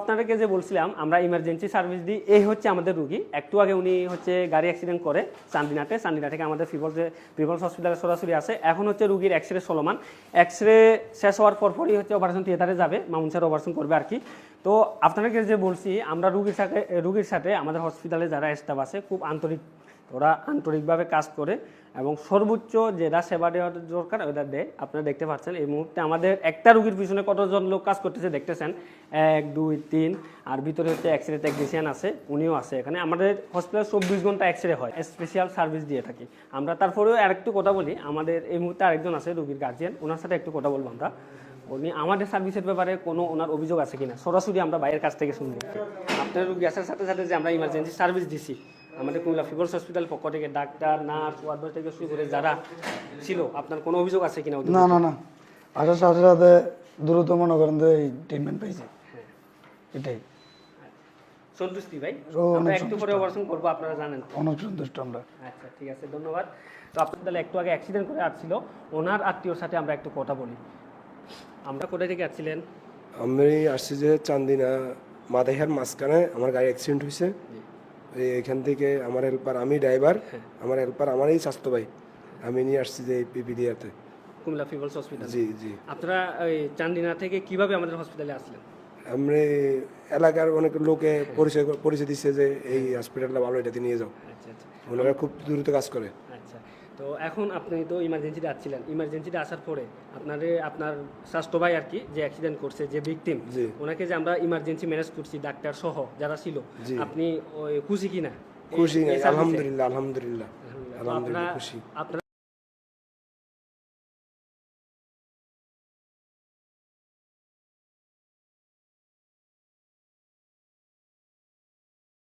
আপনাদেরকে যে বলছিলাম, আমরা ইমার্জেন্সি সার্ভিস দিই, এই হচ্ছে আমাদের রুগী। একটু আগে উনি হচ্ছে গাড়ি অ্যাক্সিডেন্ট করে চান্দিনাতে। চান্দিনা থেকে আমাদের পিপলস পিপলস হসপিটালে সরাসরি আসে। এখন হচ্ছে রুগীর এক্স রে চলমান। এক্স রে শেষ হওয়ার পরপরই হচ্ছে অপারেশন থিয়েটারে যাবে। মামুন স্যার অপারেশন করবে আর কি। তো আপনাদেরকে যে বলছি, আমরা রুগীর সাথে রুগীর সাথে আমাদের হসপিটালে যারা স্টাফ আছে, খুব আন্তরিক ওরা আন্তরিকভাবে কাজ করে এবং সর্বোচ্চ যেটা সেবা দেওয়ার দরকার, ওটা দেয়। আপনারা দেখতে পাচ্ছেন, এই মুহূর্তে আমাদের একটা রুগীর পিছনে কতজন লোক কাজ করতেছে দেখতেছেন। এক, দুই, তিন, আর ভিতরে হচ্ছে এক্স রে টেকনিশিয়ান আছে, উনিও আছে এখানে। আমাদের হসপিটাল চব্বিশ ঘণ্টা এক্স রে হয় স্পেশাল সার্ভিস দিয়ে থাকি। আমরা তারপরেও আরেকটু কথা বলি, আমাদের এই মুহূর্তে আরেকজন আছে রুগীর গার্জিয়ান ওনার সাথে একটু কথা বলব আমরা। উনি আমাদের সার্ভিসের ব্যাপারে কোনো ওনার অভিযোগ আছে কিনা? সরাসরি আমরা বাইরের কাছ থেকে শুনব। আপনার রুগী আসার সাথে সাথে যে আমরা ইমার্জেন্সি সার্ভিস দিছি আমাদের কুমিল্লা ফিবলস হসপিটাল পক্ষ থেকে ডাক্তার নার্স ওয়ার্ড থেকে শুরু করে যারা ছিল আপনার কোনো অভিযোগ আছে কিনা না না না আসার সাথে সাথে দ্রুত মনে করেন যে এই ট্রিটমেন্ট পাইছে। এটাই। সন্তুষ্টি ভাই? আমরা একটু পরে অপারেশন করব আপনারা জানেন। অনেক সন্তুষ্ট আমরা। আচ্ছা ঠিক আছে ধন্যবাদ। তো আপনার তাহলে একটু আগে অ্যাক্সিডেন্ট করে আসছিল ওনার আত্মীয়র সাথে আমরা একটু কথা বলি। আমরা কোথায় থেকে আসছিলেন? আমি আসছি যে চান্দিনা মাদাইহার মাঝখানে আমার গাড়ি অ্যাক্সিডেন্ট হয়েছে। এখান থেকে আমার হেল্পার আমি ড্রাইভার আমার হেল্পার আমারই স্বাস্থ্য ভাই। আমি নিয়ে আসছি যে পিপিডিয়াতে কুমিল্লা পিপলস হসপিটাল জি জি। আপনারা ওই চান্দিনা থেকে কীভাবে আমাদের হসপিটালে আসলেন? আমরা এলাকার অনেক লোকে পরিচয় পরিচয় দিচ্ছে যে এই হসপিটালটা ভালো এটাতে নিয়ে যাও। আচ্ছা আচ্ছা। ওনারা খুব দ্রুত কাজ করে। আচ্ছা। তো এখন আপনি তো ইমার্জেন্সিতে আসছিলেন ইমার্জেন্সিতে আসার পরে আপনারে আপনার স্বাস্থ্য ভাই আর কি যে অ্যাক্সিডেন্ট করছে যে ভিকটিম ওনাকে যে আমরা ইমার্জেন্সি ম্যানেজ করছি ডাক্তার সহ যারা ছিল আপনি খুশি কিনা? খুশি? আলহামদুলিল্লাহ আলহামদুলিল্লাহ। আলহামদুলিল্লাহ। খুশি।